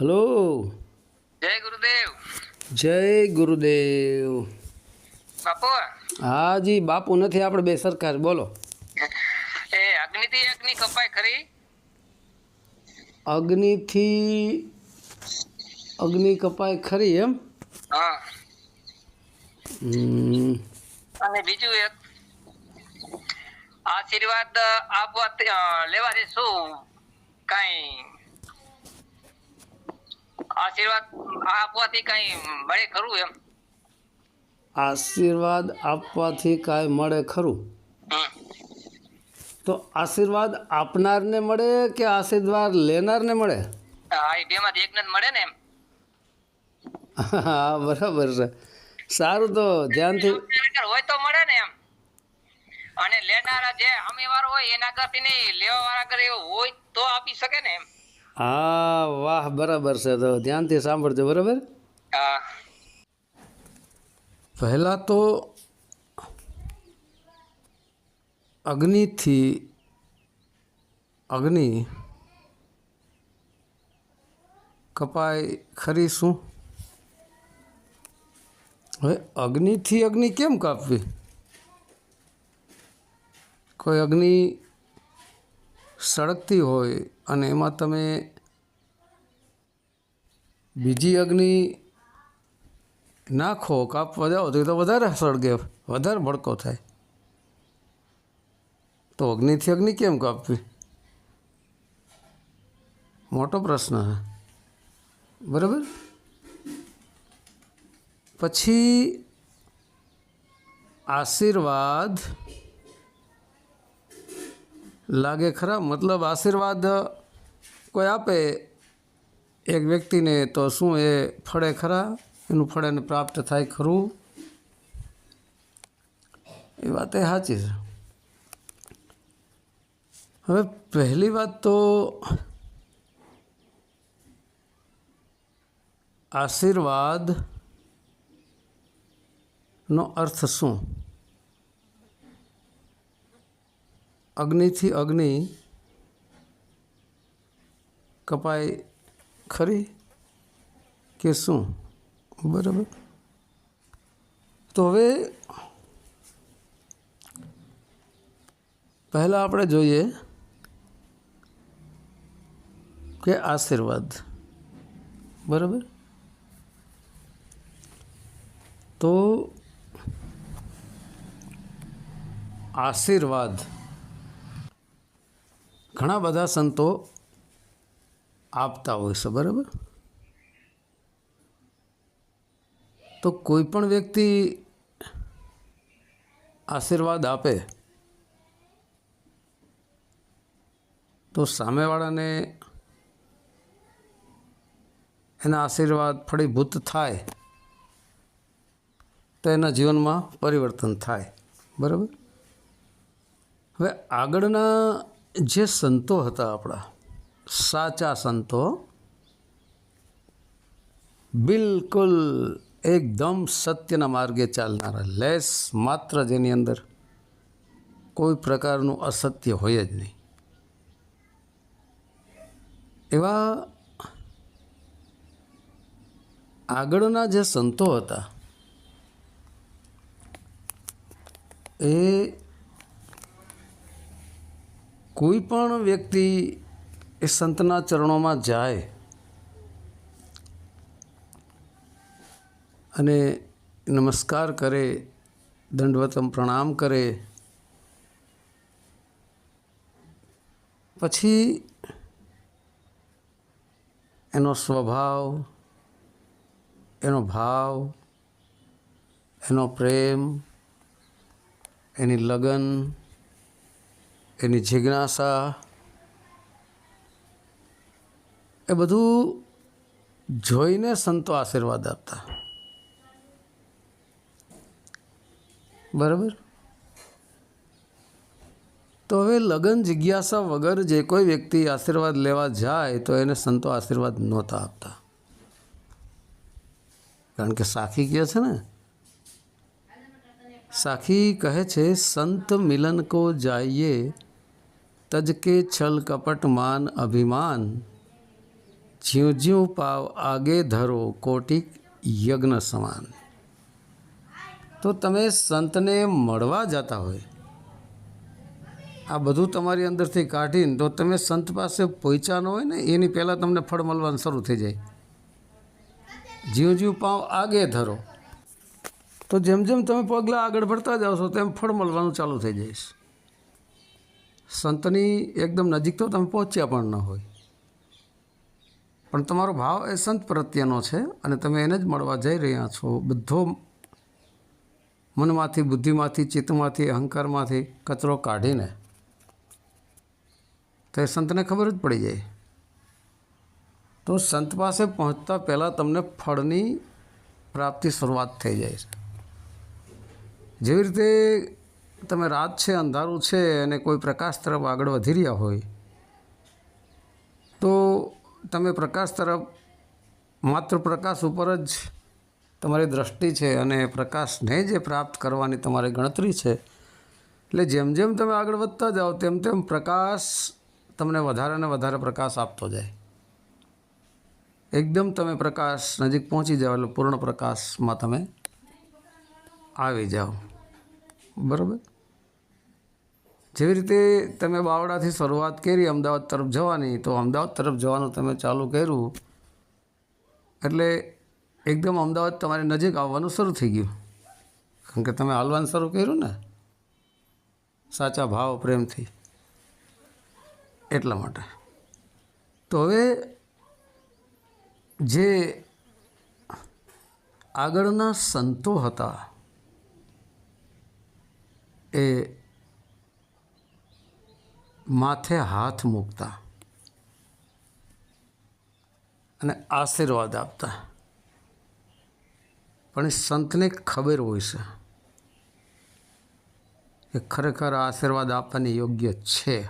Hello. જય ગુરુદેવ. જય ગુરુદેવ. બાપુ. હાજી બાપુ નથી આપણે બે સરકાર બોલો. એ અગ્નિથી અગ્નિ કપાય ખરી? અગ્નિથી અગ્નિ કપાય ખરી એમ? હા. અને બીજું એક. આશીર્વાદ આપવા લેવાથી શું કઈ આશીર્વાદ આપવાથી કઈ મળે ખરું એમ? આશીર્વાદ આપવાથી કાંઈ મળે ખરું. તો આશીર્વાદ આપનારને મળે કે આશીર્વાદ લેનારને મળે? બેમાંથી એકને જ મળે ને એમ? હા બરાબર છે. સારું તો ધ્યાનથી હોય તો મળે ને એમ. અને લેનારા જે સામેવાળો હોય એના કરતી નહીં લેવા વાળા કરે એવું હોય તો આપી શકે ને એમ. હા વાહ બરાબર છે. તો ધ્યાનથી સાંભળજો બરાબર? હા. પહેલાં તો અગ્નિથી અગ્નિ કપાય ખરી શું હવે અગ્નિથી અગ્નિ કેમ કાપવી? કોઈ અગ્નિ સળગતી હોય અને એમાં તમે બીજી અગ્નિ નાખો કાપવા જાઓ તો એ તો વધારે સળગે, વધારે ભડકો થાય. તો અગ્નિથી અગ્નિ કેમ કાપવી? મોટો પ્રશ્ન છે. બરાબર? પછી આશીર્વાદ લાગે ખરા? મતલબ આશીર્વાદ કોઈ આપે એક વ્યક્તિને તો શું એ ફળે ખરા? એનું ફળ એને પ્રાપ્ત થાય ખરું? એ વાત એ સાચી છે. હવે પહેલી વાત તો આશીર્વાદ નો અર્થ શું? અગ્નિથી અગ્નિ કપાય ખરી કે શું? બરાબર. તો હવે પહેલાં આપણે જોઈએ કે આશીર્વાદ. બરાબર? તો આશીર્વાદ ઘણા બધા સંતો આપતા હોય છે, બરાબર? તો કોઈ પણ વ્યક્તિ આશીર્વાદ આપે, તો સામેવાળાને એના આશીર્વાદ ફળીભૂત થાય, તો એના જીવનમાં પરિવર્તન થાય, બરાબર? હવે આગળના જે સંતો હતા આપણા, સાચા સંતો, બિલકુલ એકદમ સત્યના માર્ગે ચાલનારા, લેસ માત્ર જેની અંદર કોઈ પ્રકારનું અસત્ય હોય જ નહીં. એવા આગળના જે સંતો હતા, એ કોઈ પણ વ્યક્તિ એ સંતના ચરણોમાં જાય અને નમસ્કાર કરે, દંડવતમ પ્રણામ કરે, પછી એનો સ્વભાવ, એનો ભાવ, એનો પ્રેમ, એની લગન એની જિજ્ઞાસા, એ બધું જોઈને સંતો આશીર્વાદ આપતા. બરાબર? તો હવે લગન જિજ્ઞાસા વગર જે કોઈ વ્યક્તિ આશીર્વાદ લેવા જાય, તો એને સંતો આશીર્વાદ નહોતા આપતા. કારણ કે સાખી કહે છે ને? સાખી કહે છે, સંત મિલન કો જાઈએ તજ કે છલ કપટ માન અભિમાન. જ્યું જ્યું પાવ આગે ધરો કોટિક યજ્ઞ સમાન. તો તમે સંતને મળવા જતા હોય. આ બધું તમારી અંદરથી કાઢીને તો તમે સંત પાસે પહોંચ્યા હોય ને, એની પહેલાં તમને ફળ મળવાનું શરૂ થઈ જાય. જ્યું જ્યું પાવ આગે ધરો. તો જેમ જેમ તમે પગલાં આગળ ભરતા જાઓ છો, તેમ ફળ મળવાનું ચાલુ થઈ જઈશ સંતની એકદમ નજીક તો તમે પહોંચ્યા પણ ન હોય. પણ તમારો ભાવ એ સંત પ્રત્યેનો છે અને તમે એને જ મળવા જઈ રહ્યા છો. બધો મનમાંથી, બુદ્ધિમાંથી, ચિત્તમાંથી, અહંકારમાંથી કચરો કાઢીને. તો એ સંતને ખબર જ પડી જાય. તો સંત પાસે પહોંચતા પહેલાં તમને ફળની પ્રાપ્તિ શરૂઆત થઈ જાય છે. જેવી રીતે તમે રાત છે, અંધારું છે અને કોઈ પ્રકાશ તરફ આગળ વધી રહ્યા હોય, તો તમે પ્રકાશ તરફ માત્ર પ્રકાશ ઉપર જ તમારી દ્રષ્ટિ છે અને પ્રકાશને જે પ્રાપ્ત કરવાની તમારી ગણતરી છે. એટલે જેમ જેમ તમે આગળ વધતા જાઓ, તેમ તેમ પ્રકાશ તમને વધારે ને વધારે પ્રકાશ આપતો જાય. એકદમ તમે પ્રકાશ નજીક પહોંચી જાઓ, એટલે પૂર્ણ પ્રકાશમાં તમે આવી જાઓ. બરાબર? જેવી રીતે તમે બાવડાથી શરૂઆત કરી અમદાવાદ તરફ જવાની, તો અમદાવાદ તરફ જવાનું તમે ચાલુ કર્યું, એટલે એકદમ અમદાવાદ તમારી નજીક આવવાનું શરૂ થઈ ગયું. કારણ કે તમે હાલવાનું શરૂ કર્યું ને, સાચા ભાવ પ્રેમથી. એટલા માટે. તો હવે જે આગળના સંતો હતા, એ માથે હાથ મૂકતા અને આશીર્વાદ આપતા. પણ એ સંતને ખબર હોય છે કે ખરેખર આશીર્વાદ આપવાની યોગ્ય છે.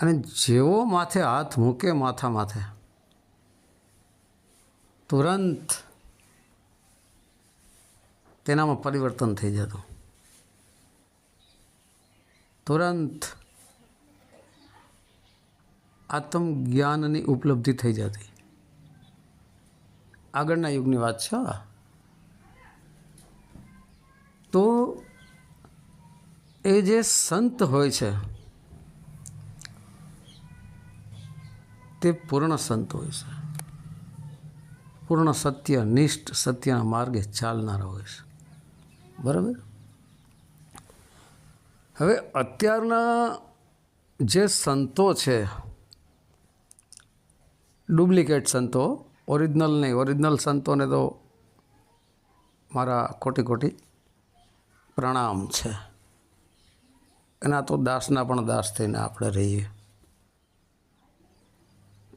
અને જેવો માથે હાથ મૂકે માથા માથે, તુરંત તેનામાં પરિવર્તન થઈ જતું. તુરંત આત્મજ્ઞાનની ઉપલબ્ધિ થઈ જતી. આગળના યુગની વાત છે. તો એ જે સંત હોય છે, તે પૂર્ણ સંત હોય છે. પૂર્ણ સત્ય, નિષ્ઠ સત્યના માર્ગે ચાલનારા હોય છે. બરાબર? હવે અત્યારના જે સંતો છે, ડુપ્લિકેટ સંતો, ઓરિજિનલ નહીં, ઓરિજિનલ સંતોને તો મારા કોટી કોટી પ્રણામ છે. એના તો દાસના પણ દાસ થઈને આપણે રહીએ.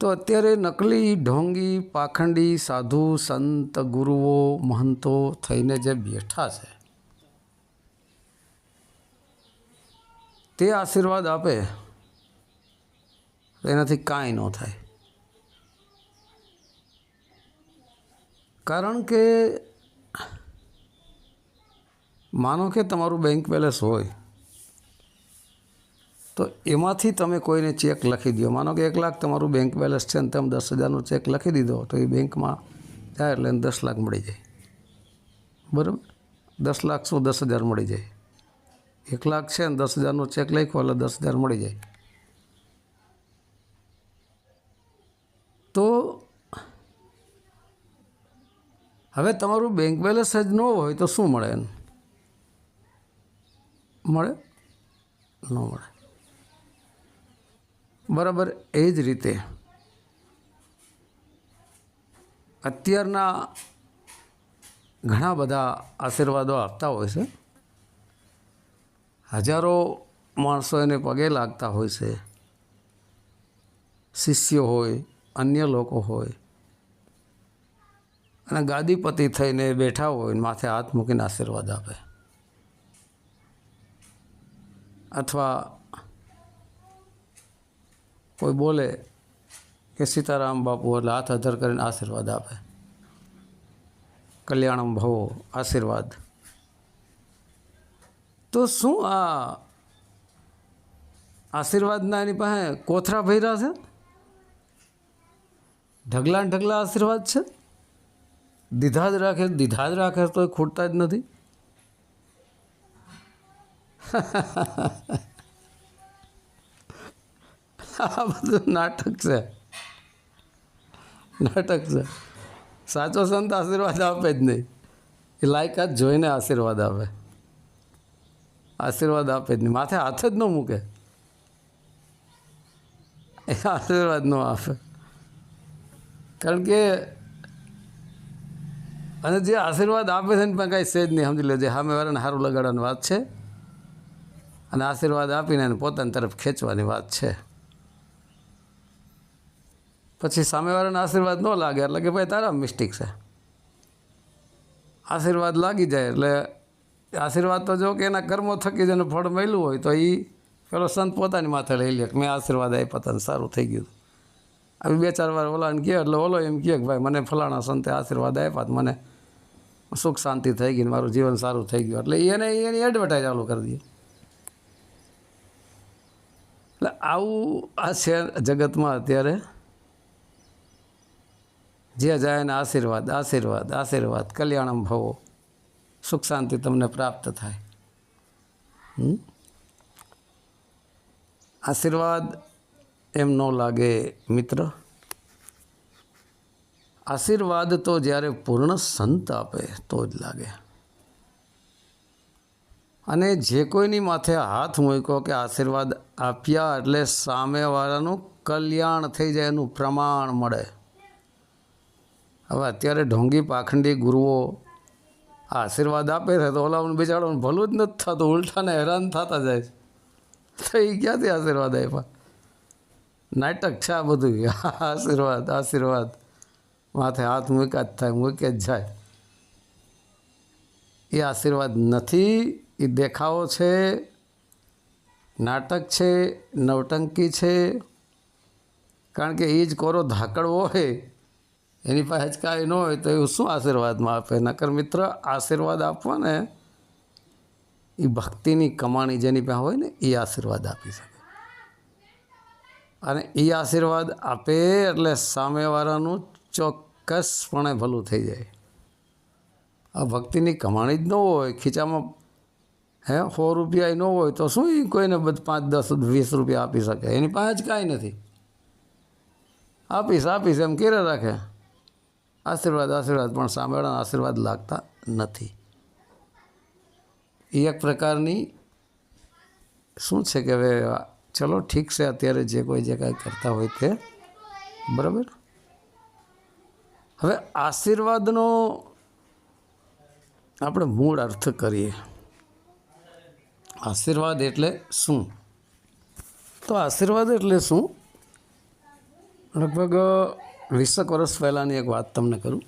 તો અત્યારે નકલી ઢોંગી, પાખંડી, સાધુ, સંત, ગુરુઓ, મહંતો થઈને જે બેઠા છે તે આશીર્વાદ આપે એનાથી કાંઈ ન થાય. કારણ કે માનો કે તમારું બેંક બેલેન્સ હોય, તો એમાંથી તમે કોઈને ચેક લખી દો માનો કે એક લાખ તમારું બેંક બેલેન્સ છે ને તમે દસ હજારનો ચેક લખી દીધો, તો એ બેંકમાં જાય એટલે દસ લાખ મળી જાય. બરાબર? દસ લાખ શું દસ હજાર મળી જાય. એક લાખ છે ને દસ હજારનો ચેક લખ્યો એટલે દસ હજાર મળી જાય. તો હવે તમારું બેંક બેલેન્સ જ ન હોય તો શું મળે એનું? મળે? ન મળે. બરાબર એ જ રીતે અત્યારના ઘણા બધા આશીર્વાદો આપતા હોય છે. હજારો માણસો એને પગે લાગતા હોય છે. શિષ્યો હોય, અન્ય લોકો હોય. અને ગાદીપતિ થઈને બેઠા હોય માથે હાથ મૂકીને આશીર્વાદ આપે. અથવા કોઈ બોલે કે સીતારામ બાપુ એટલે હાથ અધર કરીને આશીર્વાદ આપે. કલ્યાણમ ભવો, આશીર્વાદ. તો શું આ આશીર્વાદના એની પાસે કોથરા ભર્યા છે? ઢગલા ઢગલા આશીર્વાદ છે? દીધા જ રાખે, દીધા જ રાખે તો ખૂટતા જ નથી. આ બધું નાટક છે. નાટક છે. સાચો સંત આશીર્વાદ આપે જ નહીં. એ લાયકાત જોઈને આશીર્વાદ આપે. આશીર્વાદ આપે જ નહીં. માથે હાથ જ ન મૂકે. એ આશીર્વાદ ન આપે. કારણ કે અને જે આશીર્વાદ આપે છે ને પણ કાંઈ સેજ નહીં. સમજી લેજે, સામેવાળાને સારું લગાડવાની વાત છે. અને આશીર્વાદ આપીને એને પોતાની તરફ ખેંચવાની વાત છે. પછી સામેવાળાને આશીર્વાદ ન લાગે એટલે કે ભાઈ તારા મિસ્ટેક છે. આશીર્વાદ લાગી જાય એટલે આશીર્વાદ તો જો કે એના કર્મો થકી જેને ફળ મળ્યું હોય તો એ પેલો સંત પોતાની માથે લઈ લે કે મેં આશીર્વાદ આપ્યા હતા સારું થઈ ગયું. આવી બે ચાર વાર ઓલાને કહે, એટલે ઓલો એમ કહે કે ભાઈ, મને ફલાણા સંતે આશીર્વાદ આપ્યા મને સુખ શાંતિ થઈ ગઈ મારું જીવન સારું થઈ ગયું. એટલે એને એની એડવર્ટાઈઝ ચાલુ કરી દઈએ એટલે આવું આ છે જગતમાં અત્યારે જે જાય ને આશીર્વાદ આશીર્વાદ આશીર્વાદ, કલ્યાણમ ભવો. સુખ શાંતિ તમને પ્રાપ્ત થાય? આશીર્વાદ એમ ન લાગે મિત્ર. આશીર્વાદ તો જ્યારે પૂર્ણ સંત આપે તો જ લાગે. અને જે કોઈની માથે હાથ મૂક્યો કે આશીર્વાદ આપ્યા એટલે સામેવાળાનું કલ્યાણ થઈ જાય, એનું પ્રમાણ મળે. હવે અત્યારે ઢોંગી પાખંડી ગુરુઓ આશીર્વાદ આપે છે તો ઓલાનું બિચારાનું ભલું જ નથી થતું, ઉલટાને હેરાન થતા જાય છે. તો એ ક્યાંથી આશીર્વાદ આપ્યા? નાટક છે આ બધું. આશીર્વાદ આશીર્વાદ. માથે હાથ મૂક્યા જ થાય, મૂકે જ જાય. એ આશીર્વાદ નથી, એ દેખાવો છે, નાટક છે, નવટંકી છે. કારણ કે એ જ કોરો ધાકડવો હોય એની પાસે જ કાંઈ ન હોય તો એવું શું આશીર્વાદમાં આપે? નકર મિત્ર, આશીર્વાદ આપવા ને એ ભક્તિની કમાણી જેની પાસે હોય ને એ આશીર્વાદ આપી શકે. અને એ આશીર્વાદ આપે એટલે સામેવાળાનું ચોક્કસપણે ભલું થઈ જાય. આ ભક્તિની કમાણી જ ન હોય, ખીચામાં, હે, સો રૂપિયા ન હોય તો શું એ કોઈને પાંચ, દસ, વીસ રૂપિયા આપી શકે? એની પાસે જ કાંઈ નથી. આપીશ આપીશ, એમ કેરે રાખે. આશીર્વાદ આશીર્વાદ પણ સામેવાળાના આશીર્વાદ લાગતા નથી. એ એક પ્રકારની શું છે કે હવે ચલો ઠીક છે, અત્યારે જે કોઈ જે કાંઈ કરતા હોય તે. બરાબર? હવે આશીર્વાદનો આપણે મૂળ અર્થ કરીએ. આશીર્વાદ એટલે શું? તો આશીર્વાદ એટલે શું? લગભગ વીસેક વર્ષ પહેલાંની એક વાત તમને કરું.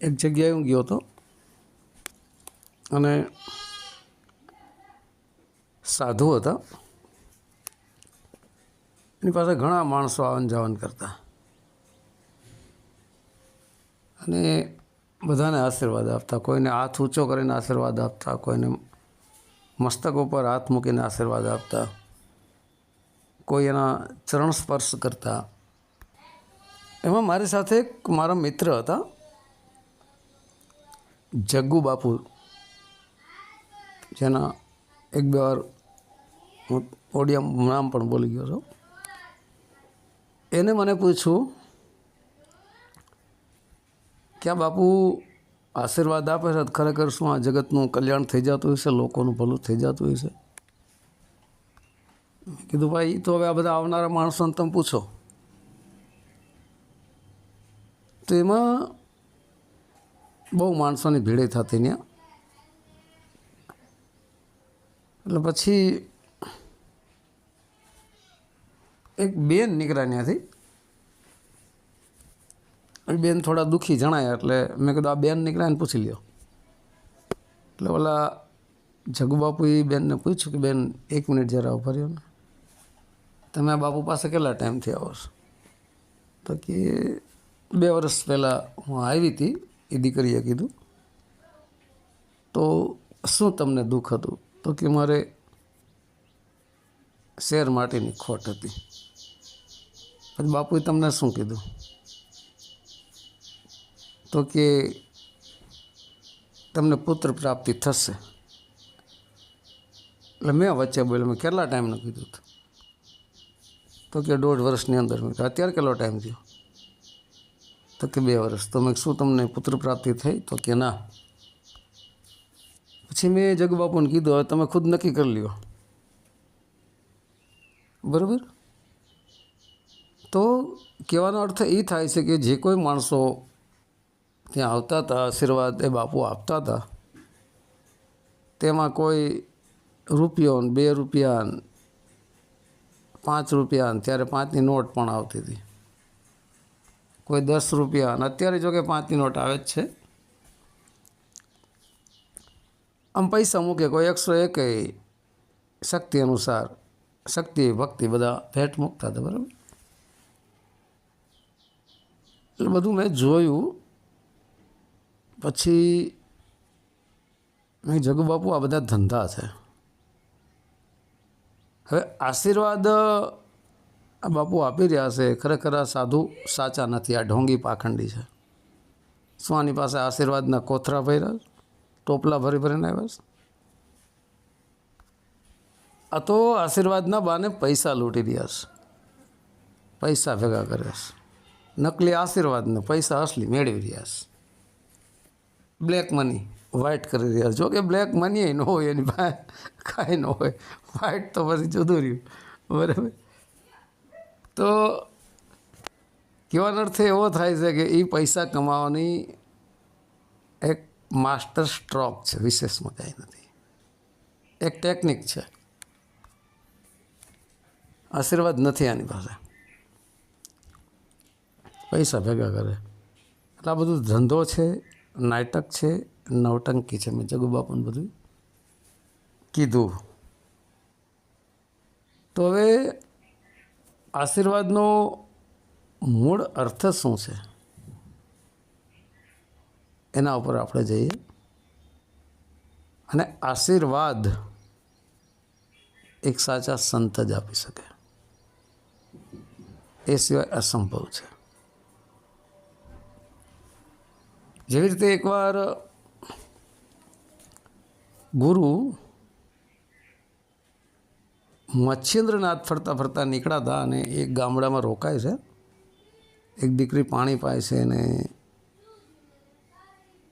એક જગ્યાએ હું ગયો હતો અને સાધુ હતા. એની પાસે ઘણા માણસો આવન જાવન કરતા. અને બધાને આશીર્વાદ આપતા. કોઈને હાથ ઊંચો કરીને આશીર્વાદ આપતા, કોઈને મસ્તક ઉપર હાથ મૂકીને આશીર્વાદ આપતા. કોઈ એના ચરણ સ્પર્શ કરતા. એમાં મારી સાથે એક મારા મિત્ર હતા. જગ્ગુ બાપુ. જેના એક બે વાર હું ઓડિયા નામ પણ બોલી ગયો છું. એને મને પૂછ્યું કે આ બાપુ આશીર્વાદ આપે છે? ખરેખર શું આ જગતનું કલ્યાણ થઈ જતું હશે? લોકોનું ભલું થઈ જતું હશે? કીધું, ભાઈ તો હવે આ બધા આવનારા માણસોને તમે પૂછો. તો એમાં બહુ માણસોની ભીડે થતી ત્યાં એટલે પછી એક બેન નીકળ્યા ત્યાંથી. બેન થોડા દુઃખી જણાયા, એટલે મેં કીધું, આ બેન નીકળ્યા ને પૂછી લ્યો. એટલે ઓલા જગુબાપુ એ બેનને પૂછ્યું કે, બેન, એક મિનિટ જરા ઊભા ને. તમે આ બાપુ પાસે કેટલા ટાઈમથી આવો છો? તો કે બે વર્ષ પહેલાં હું આવી હતી, એ દીકરીએ કીધું, તો શું તમને દુઃખ હતું? તો કે, મારે શેર માટેની ખોટ હતી. પછી બાપુએ તમને શું કીધું? તો કે, તમને પુત્ર પ્રાપ્તિ થશે. એટલે મેં વચ્ચે બોલ્યો, મેં કેટલા ટાઈમનું કીધું હતું તો કે, દોઢ વર્ષની અંદર. મેં અત્યારે કેટલો ટાઈમ થયો? તો કે બે વર્ષ. તો મેં શું તમને પુત્ર પ્રાપ્તિ થઈ? તો કે ના. પછી મેં જગબાપુને કીધું, હવે તમે ખુદ નક્કી કરી લ્યો. બરાબર? તો કહેવાનો અર્થ એ થાય છે કે જે કોઈ માણસો ત્યાં આવતા હતા, આશીર્વાદ એ બાપુ આપતા હતા, તેમાં કોઈ રૂપિયો બે રૂપિયા પાંચ રૂપિયા ત્યારે પાંચની નોટ પણ આવતી હતી. કોઈ દસ રૂપિયા. અને અત્યારે જો કે પાંચની નોટ આવે જ છે. આમ પૈસા મૂકે, કોઈ એકસો એક શક્તિ અનુસાર, શક્તિ, ભક્તિ બધા ભેટ મૂકતા હતા, બરાબર? એટલે બધું મેં જોયું. પછી મેં જગુબાપુ આ બધા ધંધા છે. હવે આશીર્વાદ બાપુ આપી રહ્યા છે. ખરેખર આ સાધુ સાચા નથી. આ ઢોંગી પાખંડી છે. શું આની પાસે આશીર્વાદના કોથરા ભર્યા? ટોપલા ભરી ભરીને આવ્યા છે? આ તો આશીર્વાદના બાને પૈસા લૂંટી રહ્યા છે. પૈસા ભેગા કર્યા છે. નકલી આશીર્વાદને પૈસા અસલી મેળવી રહ્યા છે. બ્લેક મની વ્હાઇટ કરી રહ્યા છે. જો કે બ્લેક મની ન હોય એની પાસે, કાંઈ ન હોય. વ્હાઇટ તો પછી જુદું રહ્યું. બરાબર? તો કહેવાનો અર્થ એવો થાય છે કે એ પૈસા કમાવાની એક માસ્ટર સ્ટ્રોક છે વિશેષમાં કાંઈ નથી. એક ટેકનિક છે. આશીર્વાદ નથી આની પાસે. પૈસા ભેગા કરે. એટલે આ બધું ધંધો છે, નાટક છે, નવટંકી છે. મેં જગુ બાપુને બધું કીધું. તો હવે આશીર્વાદનો મૂળ અર્થ શું છે? એના ઉપર આપણે જઈએ. અને આશીર્વાદ એક સાચા સંત જ આપી શકે. એ સિવાય અસંભવ છે. જેવી રીતે એકવાર ગુરુ મચ્છેન્દ્રનાથ ફરતા ફરતા નીકળ્યા હતા અને એક ગામડામાં રોકાય છે. એક દીકરી પાણી પાય છે અને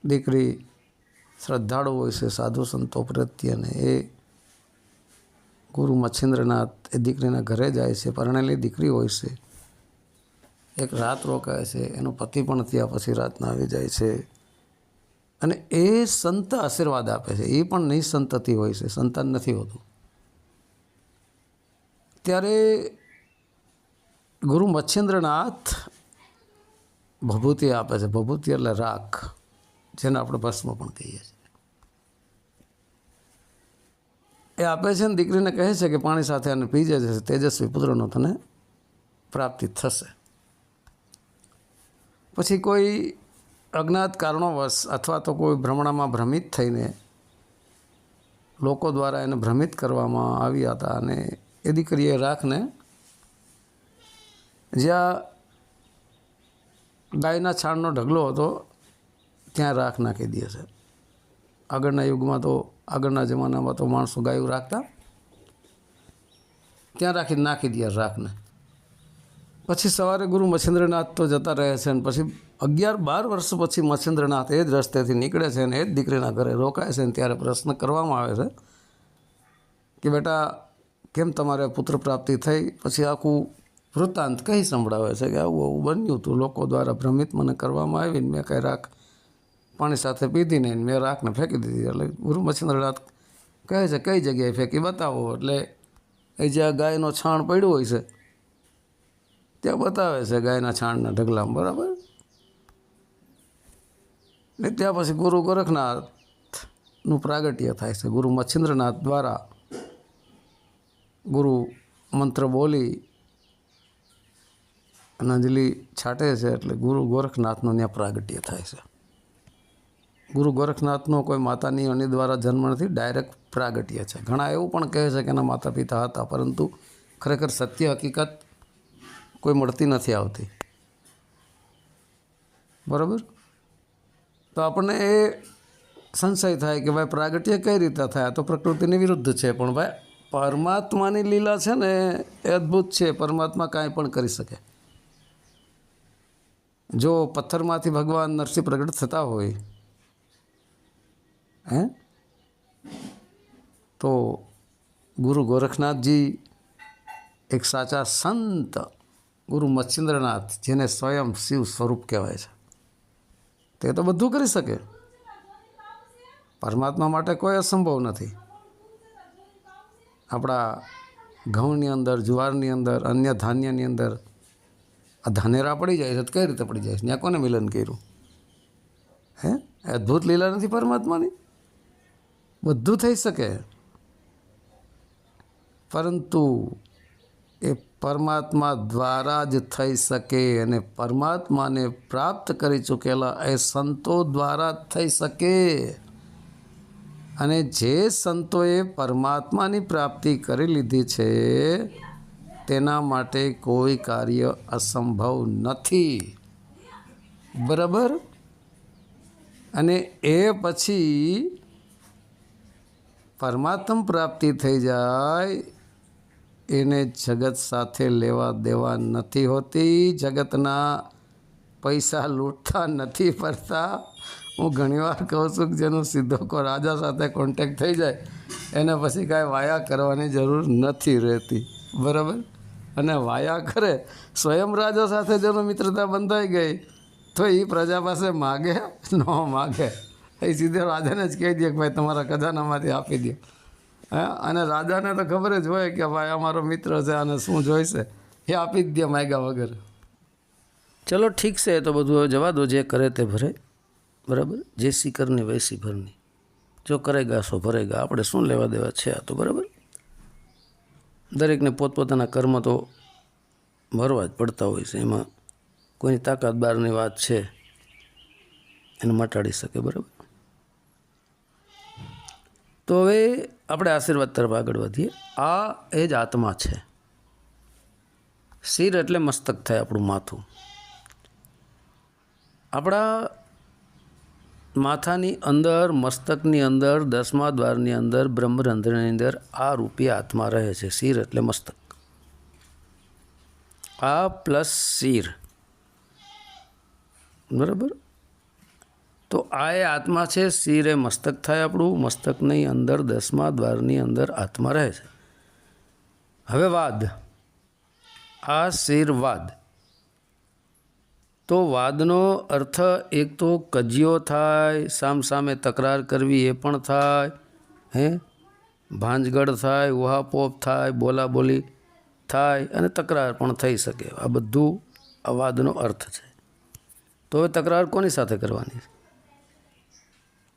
દીકરી શ્રદ્ધાળુ હોય છે, સાધુ સંતો પ્રત્યે અને એ ગુરુ મચ્છેન્દ્રનાથ એ દીકરીના ઘરે જાય છે. પરણેલી દીકરી હોય છે. એક રાત રોકાય છે, એનો પતિ પણ ત્યાં પછી રાતના આવી જાય છે અને એ સંત આશીર્વાદ આપે છે. એ પણ નિસંતતિ હોય છે, સંતાન નથી હોતું. ત્યારે ગુરુ મચ્છેન્દ્રનાથ ભભૂતિ આપે છે. ભભૂતિ એટલે રાખ, જેને આપણે ભસ્મ પણ કહીએ છીએ. એ આપે છે ને દીકરીને કહે છે કે પાણી સાથે આને પી જશે તેજસ્વી પુત્રનો તને પ્રાપ્તિ થશે. પછી કોઈ અજ્ઞાત કારણોવશ અથવા તો કોઈ ભ્રમણામાં ભ્રમિત થઈને લોકો દ્વારા એને ભ્રમિત કરવામાં આવ્યા હતા અને એ દીકરીએ રાખને જ્યાં ગાયના છાણનો ઢગલો હતો, ત્યાં રાખ નાખી દે છે. આગળના યુગમાં તો, આગળના જમાનામાં તો માણસો ગાયું રાખતા, ત્યાં રાખી નાખી દે રાખને. પછી સવારે ગુરુ મચ્છેન્દ્રનાથ તો જતા રહે છે અને પછી અગિયાર બાર વર્ષ પછી મચ્છેન્દ્રનાથ એ જ રસ્તેથી નીકળે છે અને એ જ દીકરીના ઘરે રોકાય છે અને ત્યારે પ્રશ્ન કરવામાં આવે છે કે બેટા કેમ તમારે પુત્ર પ્રાપ્તિ થઈ? પછી આખું વૃત્તાંત કહી સંભળાવે છે કે આવું આવું બન્યું હતું લોકો દ્વારા ભ્રમિત મને કરવામાં આવીને મેં કાંઈ રાખ પાણી સાથે પીધી નહીં મેં રાખને ફેંકી દીધી. એટલે ગુરુ મચ્છિન્દ્રનાથ કહે છે, કઈ જગ્યાએ ફેંકી? બતાવો. એટલે એ જ્યાં ગાયનો છાણ પડ્યું હોય છે, ત્યાં બતાવે છે ગાયના છાણના ઢગલામાં, બરાબર? ને ત્યાં પછી ગુરુ ગોરખનાથનું પ્રાગટ્ય થાય છે. ગુરુ મચ્છિન્દ્રનાથ દ્વારા ગુરુ મંત્ર બોલી અને અંજલિ છાંટે છે એટલે ગુરુ ગોરખનાથનું ત્યાં પ્રાગટ્ય થાય છે. ગુરુ ગોરખનાથનો કોઈ માતાની અણી દ્વારા જન્મ નથી, ડાયરેક્ટ પ્રાગટ્ય છે. ઘણા એવું પણ કહે છે કે એના માતા પિતા હતા, પરંતુ ખરેખર સત્ય હકીકત કોઈ મળતી નથી આવતી. બરાબર? તો આપણને એ સંશય થાય કે ભાઈ પ્રાગટ્ય કઈ રીતે થાય? તો પ્રકૃતિની વિરુદ્ધ છે, પણ ભાઈ પરમાત્માની લીલા છે ને એ અદ્ભુત છે, પરમાત્મા કાંઈ પણ કરી શકે. જો પથ્થરમાંથી ભગવાન નરસિંહ પ્રગટ થતા હોય, હે? તો ગુરુ ગોરખનાથજી એક સાચા સંત, ગુરુ મચ્છિન્દ્રનાથ, જેને સ્વયં શિવ સ્વરૂપ કહેવાય છે. તે તો બધું કરી શકે. પરમાત્મા માટે કોઈ અસંભવ નથી. આપણા ઘઉંની અંદર, જુવારની અંદર, અન્ય ધાન્યની અંદર આ ધાનેરા પડી જાય છે કઈ રીતે પડી જાય છે? ત્યાં કોને મિલન કર્યું? હે? અદ્ભુત લીલા નથી પરમાત્માની? બધું થઈ શકે. પરંતુ એ પરમાત્મા દ્વારા જ થઈ શકે અને પરમાત્માને પ્રાપ્ત કરી ચૂકેલા એ સંતો દ્વારા જ થઈ શકે. અને જે સંતોએ પરમાત્માની પ્રાપ્તિ કરી લીધી છે, તેના માટે કોઈ કાર્ય અસંભવ નથી. બરાબર? અને એ પછી પરમાત્મ પ્રાપ્તિ થઈ જાય, એને જગત સાથે લેવા દેવા નથી હોતી, જગતના પૈસા લૂંટતા નથી પડતા હું ઘણીવાર કહું છું કે જેનો સીધો કો રાજા સાથે કોન્ટેક્ટ થઈ જાય, એને પછી કાંઈ વાયા કરવાની જરૂર નથી રહેતી. બરાબર? અને વાયા કરે, સ્વયં રાજા સાથે જેનો મિત્રતા બંધાઈ ગઈ, તો એ પ્રજા પાસે માગે ન માગે. એ સીધે રાજાને જ કહી દે કે ભાઈ તમારા ખજાનામાંથી આપી દે. હા? અને રાજાને તો ખબર જ હોય કે ભાઈ અમારો મિત્ર છે અને શું જોઈશે. એ આપી જ દે માગ્યા વગર. ચલો ઠીક છે, એ તો બધું જવા દો, જે કરે તે ભરે. બરાબર? જે શીકરની વૈસી ભરની. જો કરેગા સો ભરેગા. આપણે શું લેવા દેવા છે આ તો બરાબર? દરેકને પોતપોતાના કર્મ તો ભરવા જ પડતા હોય છે. એમાં કોઈની તાકાત બહારની વાત છે, એને મટાડી શકે, બરાબર? તો હવે આપણે આશીર્વાદ તરફ આગળ વધીએ. આ એ જ આત્મા છે. શિર એટલે મસ્તક થાય આપણું માથું. આપણા માથાની અંદર, મસ્તકની અંદર, દસમા દ્વારની અંદર, બ્રહ્મરંધ્રની અંદર આ રૂપી આત્મા રહે છે, શિર એટલે મસ્તક. આ પ્લસ શિર. બરાબર? તો આ એ આત્મા છે, શિર એ મસ્તક થાય આપણું, મસ્તકની અંદર, દસમા દ્વારની અંદર આત્મા રહે છે. હવે વાદ. આ શિર વાદ. તો વાદનો અર્થ એક તો કજિયો થાય સામ સામે તકરાર કરવી એ પણ થાય, હે? ભાંજગડ થાય, ઉહાપોપ થાય, બોલાબોલી થાય અને તકરાર પણ થઈ શકે. આ બધું આ વાદનો અર્થ છે. તો હવે તકરાર કોની સાથે કરવાની?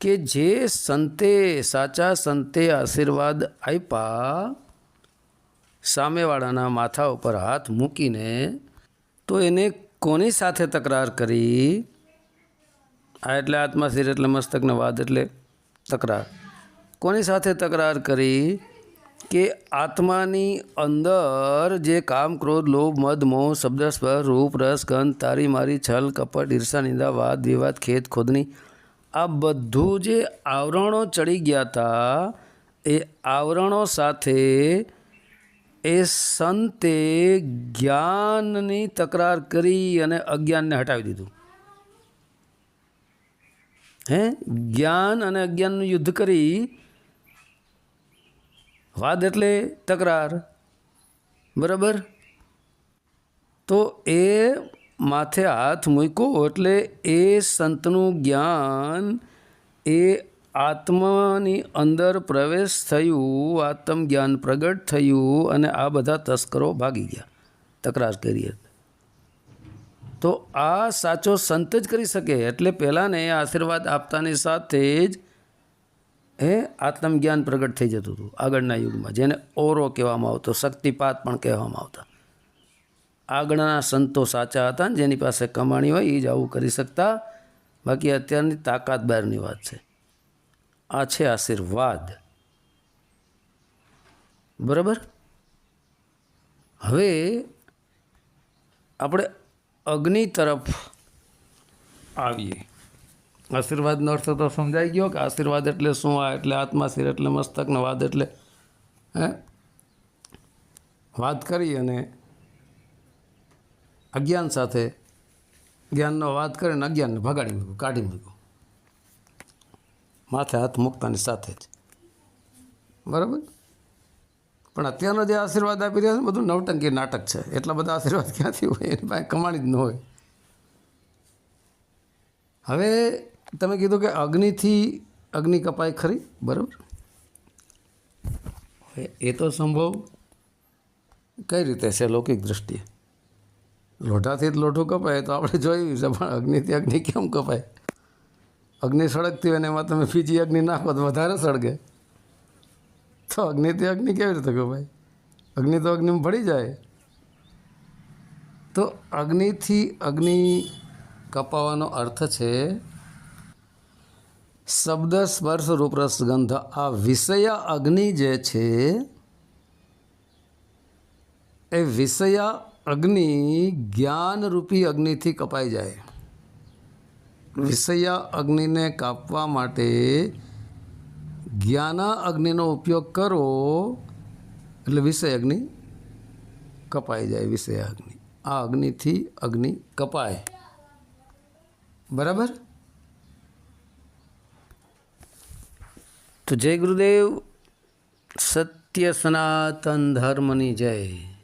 કે જે સંતે સાચા સંતે આશીર્વાદ આપ્યા સામેવાળાના માથા ઉપર હાથ મૂકીને તો એને કોની સાથે તકરાર કરી? આ એટલે આત્મા શિર એટલે મસ્તકને વાદ એટલે તકરાર. કોની સાથે તકરાર કરી? કે આત્માની અંદર જે કામ, ક્રોધ, લોભ, મદ, મોહ શબ્દ સ્પર રૂપ, રસ, ગંધ, તારી મારી, છલ, કપટ, ઈર્ષા, નિંદા, વાદ, વિવાદ ખેત ખોદની, આ બધું જે આવરણો ચડી ગયા હતા એ આવરણો સાથે એ સંતે જ્ઞાનની તકરાર કરી અને અજ્ઞાનને હટાવી દીધું. હે? જ્ઞાન અને અજ્ઞાનનું યુદ્ધ કરી, વાદ એટલે તકરાર. બરાબર? તો એ માથે હાથ મૂક્યો એટલે એ સંતનું જ્ઞાન એ આત્માની અંદર પ્રવેશ થયું, આત્મજ્ઞાન પ્રગટ થયું અને આ બધા તસ્કરો ભાગી ગયા. તકરાર કરી તો આ સાચો સંત જ કરી શકે, એટલે પહેલાંને આશીર્વાદ આપતાની સાથે જ એ આત્મજ્ઞાન પ્રગટ થઈ જતું હતું આગળના યુગમાં, જેને ઓરો કહેવામાં આવતો, શક્તિપાત પણ કહેવામાં આવતા. આગળના સંતો સાચા હતા જેની પાસે કમાણી હોય, એ જ આવું કરી શકતા. બાકી અત્યારની તાકાત બહારની વાત છે. આ છે આશીર્વાદ. બરાબર? હવે આપણે અગ્નિ તરફ આવીએ. આશીર્વાદનો અર્થ તો સમજાઈ ગયો કે આશીર્વાદ એટલે શું? આ એટલે આત્માશીર એટલે મસ્તકનો વાદ એટલે, હે? વાત કરી અને અજ્ઞાન સાથે જ્ઞાનનો વાત કરીને અજ્ઞાનને ભગાડી મૂક્યું, કાઢી મૂક્યું. માથે હાથ મૂકતાની સાથે જ. બરાબર? પણ અત્યારનો જે આશીર્વાદ આપી રહ્યા છે, બધું નવટંકી નાટક છે. એટલા બધા આશીર્વાદ ક્યાંથી હોય? એની પાસે કમાણી જ ન હોય. હવે તમે કીધું કે અગ્નિથી અગ્નિ કપાય ખરી, બરાબર? એ તો સંભવ. કઈ રીતે છે લૌકિક દૃષ્ટિએ લોઢાથી જ લોઢું કપાય તો આપણે જોયું છે, પણ અગ્નિથી અગ્નિ કેમ કપાય? અગ્નિ સળગતી હોય ને એમાં તમે બીજી અગ્નિ નાખો તો વધારે સળગે. તો અગ્નિથી અગ્નિ કેવી રીતે કપાય અગ્નિ તો અગ્નિમાં ભળી જાય. તો અગ્નિથી અગ્નિ કપાવાનો અર્થ છે, શબ્દ સ્પર્શ રૂપરસ ગંધ. આ વિષય અગ્નિ જે છે, એ વિષય અગ્નિ જ્ઞાનરૂપી અગ્નિથી કપાઈ જાય. વિષય અગ્નિને કાપવા માટે જ્ઞાના અગ્નિનો ઉપયોગ કરો એટલે વિષય અગ્નિ કપાઈ જાય, વિષય અગ્નિ. આ અગ્નિથી અગ્નિ કપાય. બરાબર? તો જય ગુરુદેવ, સત્ય સનાતન ધર્મની જય.